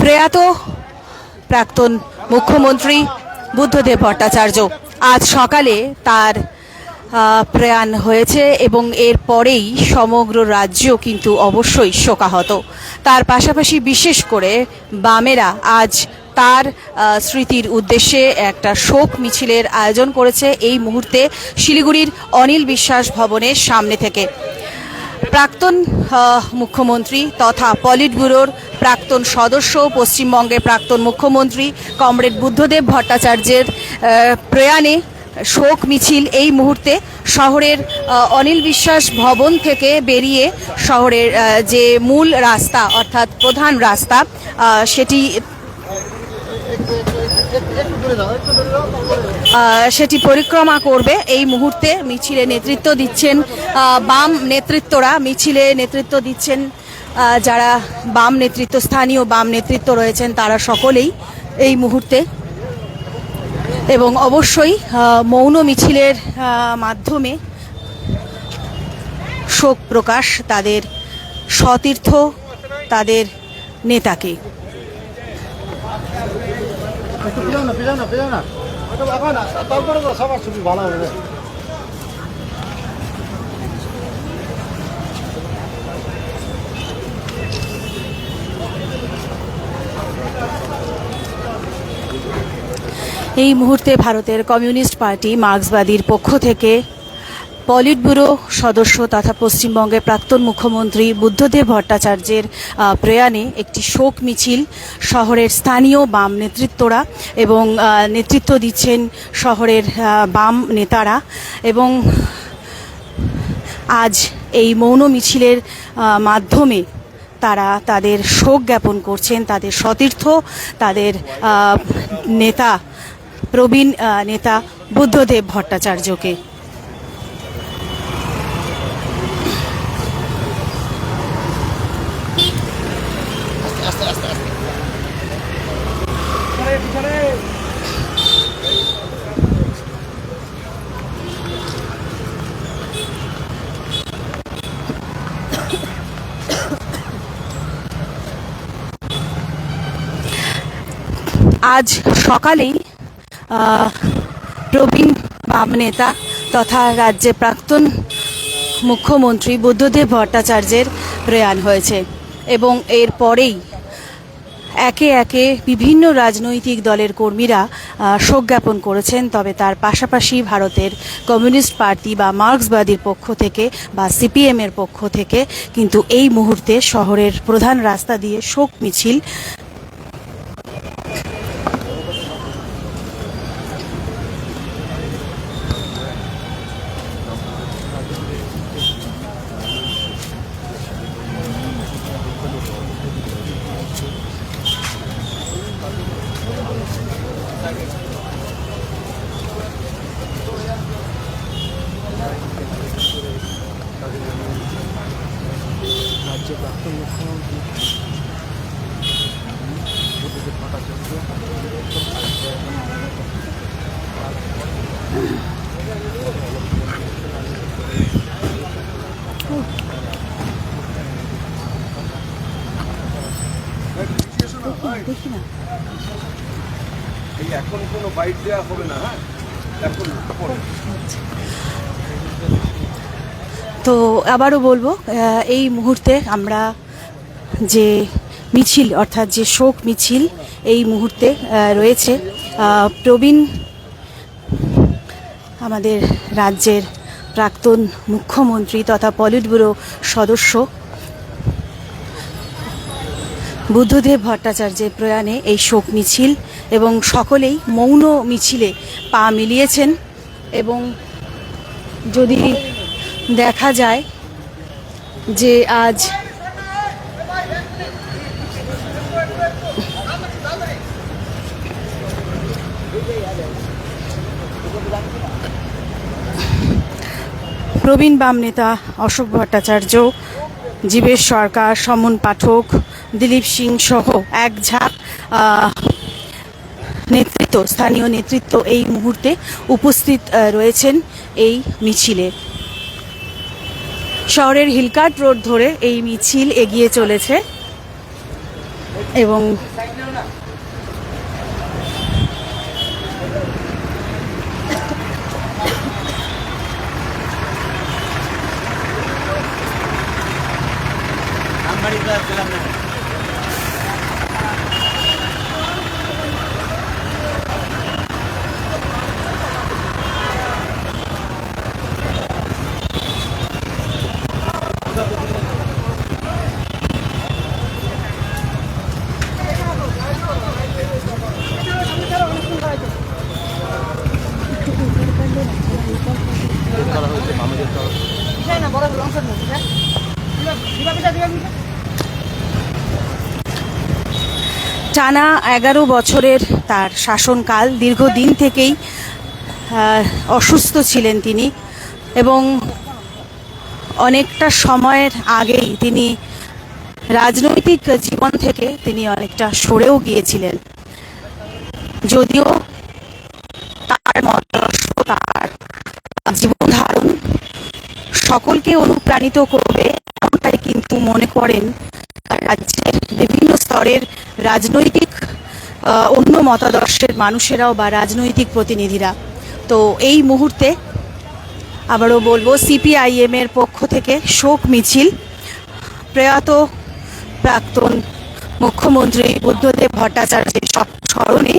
প্রয়াত প্রাক্তন মুখ্যমন্ত্রী বুদ্ধদেব ভট্টাচার্য আজ সকালে তার প্রয়াণ হয়েছে এবং এর পরেই সমগ্র রাজ্য কিন্তু অবশ্যই শোকাহত। তার পাশাপাশি বিশেষ করে বামেরা আজ তার স্মৃতির উদ্দেশ্যে একটা শোক মিছিলের আয়োজন করেছে। এই মুহূর্তে শিলিগুড়ির অনিল বিশ্বাস ভবনের সামনে থেকে প্রাক্তন মুখ্যমন্ত্রী তথা পলিট ব্যুরোর প্রাক্তন সদস্য, পশ্চিমবঙ্গের প্রাক্তন মুখ্যমন্ত্রী কমরেড বুদ্ধদেব ভট্টাচার্যের প্রয়াণে শোক মিছিল এই মুহূর্তে শহরের অনিল বিশ্বাস ভবন থেকে বেরিয়ে শহরের যে মূল রাস্তা, অর্থাৎ প্রধান রাস্তা সেটি সেটি পরিক্রমা করবে। এই মুহূর্তে মিছিলে নেতৃত্ব দিচ্ছেন বাম নেতৃত্বরা। মিছিলে নেতৃত্ব দিচ্ছেন যারা বাম নেতৃত্ব, স্থানীয় বাম নেতৃত্ব রয়েছেন, তারা সকলেই এই মুহূর্তে। এবং অবশ্যই মৌন মিছিলের মাধ্যমে শোক প্রকাশ তাদের সতীর্থ তাদের নেতাকে। এই মুহূর্তে ভারতের কমিউনিস্ট পার্টি মার্ক্সবাদীর পক্ষ থেকে পলিট ব্যুরো সদস্য তথা পশ্চিমবঙ্গের প্রাক্তন মুখ্যমন্ত্রী বুদ্ধদেব ভট্টাচার্যের প্রয়াণে একটি শোক মিছিল শহরের স্থানীয় বাম নেতৃত্বরা এবং নেতৃত্ব দিচ্ছেন শহরের বাম নেতারা এবং আজ এই মৌন মিছিলের মাধ্যমে তারা তাদের শোক জ্ঞাপন করছেন, তাদের সতীর্থ, তাদের নেতা প্রবীণ নেতা বুদ্ধদেব ভট্টাচার্যকে। আজ সকালেই প্রবীণ বাম নেতা তথা রাজ্যের প্রাক্তন মুখ্যমন্ত্রী বুদ্ধদেব ভট্টাচার্যের প্রয়াণ হয়েছে এবং এর পরেই একে একে বিভিন্ন রাজনৈতিক দলের কর্মীরা শোক জ্ঞাপন করেছেন। তবে তার পাশাপাশি ভারতের কমিউনিস্ট পার্টি বা মার্ক্সবাদীর পক্ষ থেকে বা সিপিএম এর পক্ষ থেকে কিন্তু এই মুহূর্তে শহরের প্রধান রাস্তা দিয়ে শোক মিছিল বাইট দেওয়া হবে না হ্যাঁ? তো আবারও বলব এই মুহূর্তে আমরা যে মিছিল, অর্থাৎ যে শোক মিছিল, এই মুহূর্তে রয়েছে। প্রবীণ আমাদের রাজ্যের প্রাক্তন মুখ্যমন্ত্রী তথা পলিট ব্যুরো সদস্য বুদ্ধদেব ভট্টাচার্যের প্রয়াণে এই শোক মিছিল এবং সকলেই মৌন মিছিলে পা মিলিয়েছেন এবং যদি দেখা যায় যে আজ প্রবীণ বাম নেতা অশোক ভট্টাচার্য, জীবেশ সরকার, সমন পাঠক, দিলীপ সিং সহ এক ঝাঁক স্থানীয় নেতৃত্ব এই মুহূর্তে উপস্থিত রয়েছেন এই মিছিলে। শহরের হিলকাট রোড ধরে এই মিছিল এগিয়ে চলেছে এবং টানা এগারো বছরের তার শাসনকাল, দীর্ঘদিন থেকেই অসুস্থ ছিলেন তিনি এবং অনেকটা সময়ের আগেই তিনি রাজনৈতিক জীবন থেকে তিনি অনেকটা সরেও গিয়েছিলেন। যদিও তার মতাদর্শ তার জীবন ধারণ সকলকে অনুপ্রাণিত করবে, এমনটাই কিন্তু মনে করেন রাজ্যের বিভিন্ন স্তরের রাজনৈতিক অন্য মতাদর্শের মানুষেরাও বা রাজনৈতিক প্রতিনিধিরা। তো এই মুহূর্তে আবারও বলব সিপিআইএম এর পক্ষ থেকে শোক মিছিল। প্রয়াত প্রাক্তন মুখ্যমন্ত্রী বুদ্ধদেব ভট্টাচার্যের স্মরণে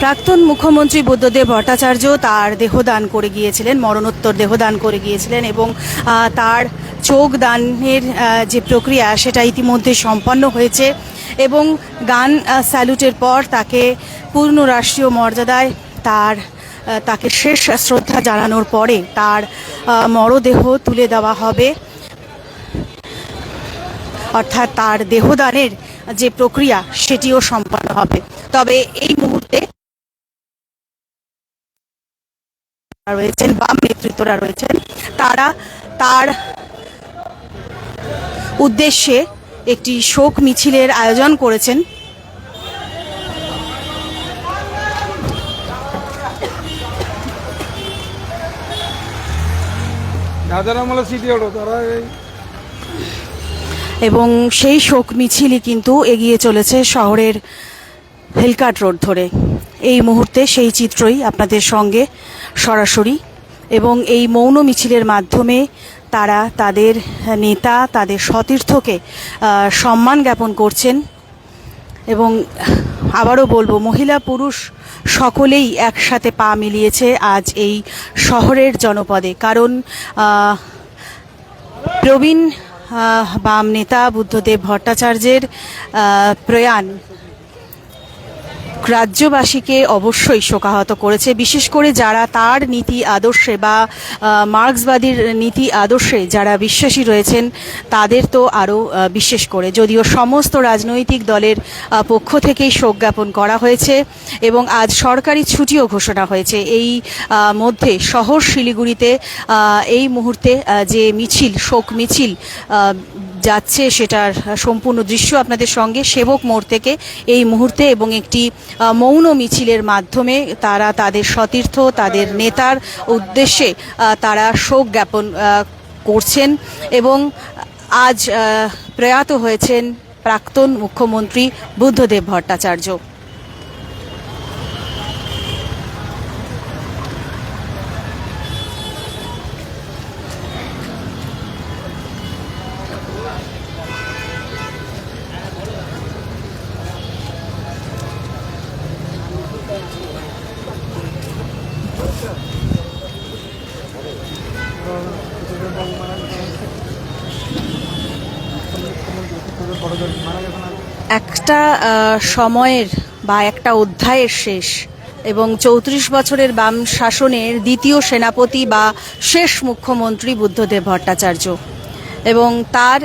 প্রাক্তন মুখ্যমন্ত্রী বুদ্ধদেব ভট্টাচার্য তার দেহদান করে গিয়েছিলেন, মরণোত্তর দেহদান করে গিয়েছিলেন এবং তার চোখ দানের যে প্রক্রিয়া সেটা ইতিমধ্যে সম্পন্ন হয়েছে এবং গান স্যালুটের পর তাকে পূর্ণ রাষ্ট্রীয় মর্যাদায় তার তাকে শেষ শ্রদ্ধা জানানোর পরে তার মরদেহ তুলে দেওয়া হবে। অর্থাৎ তার দেহদানের যে প্রক্রিয়া সেটিও সম্পন্ন হবে। তবে এই মুহূর্তে রয়েছেন বাম নেতৃত্বরা রয়েছেন তারা তার উদ্দেশ্যে একটি শোক মিছিলের আয়োজন করেছেন। এবং সেই শোক মিছিলই কিন্তু এগিয়ে চলেছে শহরের হেলকাট রোড ধরে। এই মুহূর্তে সেই চিত্রই আপনাদের সঙ্গে সরাসরি এবং এই মৌন মিছিলের মাধ্যমে তারা তাদের নেতা, তাদের সতীর্থকে সম্মান জ্ঞাপন করছেন এবং আবারও বলব, মহিলা পুরুষ সকলেই একসাথে পা মিলিয়েছে আজ এই শহরের জনপদে। কারণ প্রবীণ বাম নেতা বুদ্ধদেব ভট্টাচার্যের প্রয়াণ রাজ্যবাসীকে অবশ্যই শোকাহত করেছে, বিশেষ করে যারা তার নীতি আদর্শে বা মার্ক্সবাদীর নীতি আদর্শে যারা বিশ্বাসী রয়েছেন, তাদের তো আরও বিশেষ করে। যদিও সমস্ত রাজনৈতিক দলের পক্ষ থেকেই শোক জ্ঞাপন করা হয়েছে এবং আজ সরকারি ছুটিও ঘোষণা হয়েছে। এই মধ্যে শহর শিলিগুড়িতে এই মুহূর্তে যে মিছিল, শোক মিছিল যাচ্ছে সেটার সম্পূর্ণ দৃশ্য আপনাদের সঙ্গে সেবক মোড় থেকে এই মুহূর্তে এবং একটি মৌন মিছিলের মাধ্যমে তারা তাদের সতীর্থ, তাদের নেতার উদ্দেশ্যে তারা শোক জ্ঞাপন করছেন এবং আজ প্রয়াত হয়েছেন প্রাক্তন মুখ্যমন্ত্রী বুদ্ধদেব ভট্টাচার্য। একটা সময়ের বা একটা অধ্যায়ের শেষ এবং চৌত্রিশ বছরের বাম শাসনের দ্বিতীয় সেনাপতি বা শেষ মুখ্যমন্ত্রী বুদ্ধদেব ভট্টাচার্য। এবং তার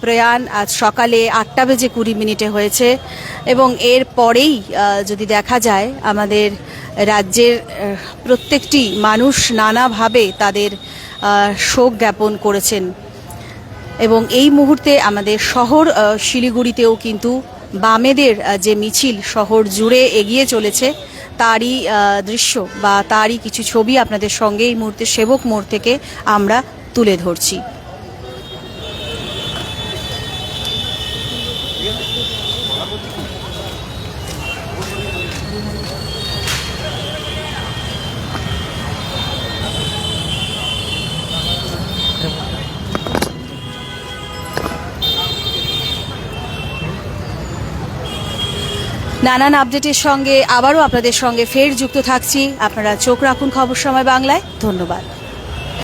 প্রয়াণ আজ সকালে আটটা বেজে কুড়ি মিনিটে হয়েছে এবং এর পরেই যদি দেখা যায়, আমাদের রাজ্যের প্রত্যেকটি মানুষ নানাভাবে তাদের শোক জ্ঞাপন করেছেন। এবং এই মুহূর্তে আমাদের শহর শিলিগুড়িতেও কিন্তু বামেদের যে মিছিল শহর জুড়ে এগিয়ে চলেছে, তারই দৃশ্য বা তারই কিছু ছবি আপনাদের সঙ্গে এই মুহূর্তে সেবক মোড় থেকে আমরা তুলে ধরছি। নানান আপডেটের সঙ্গে আবারও আপনাদের সঙ্গে ফের যুক্ত থাকছি। আপনারা চোখ রাখুন খবর সময় বাংলায়। ধন্যবাদ।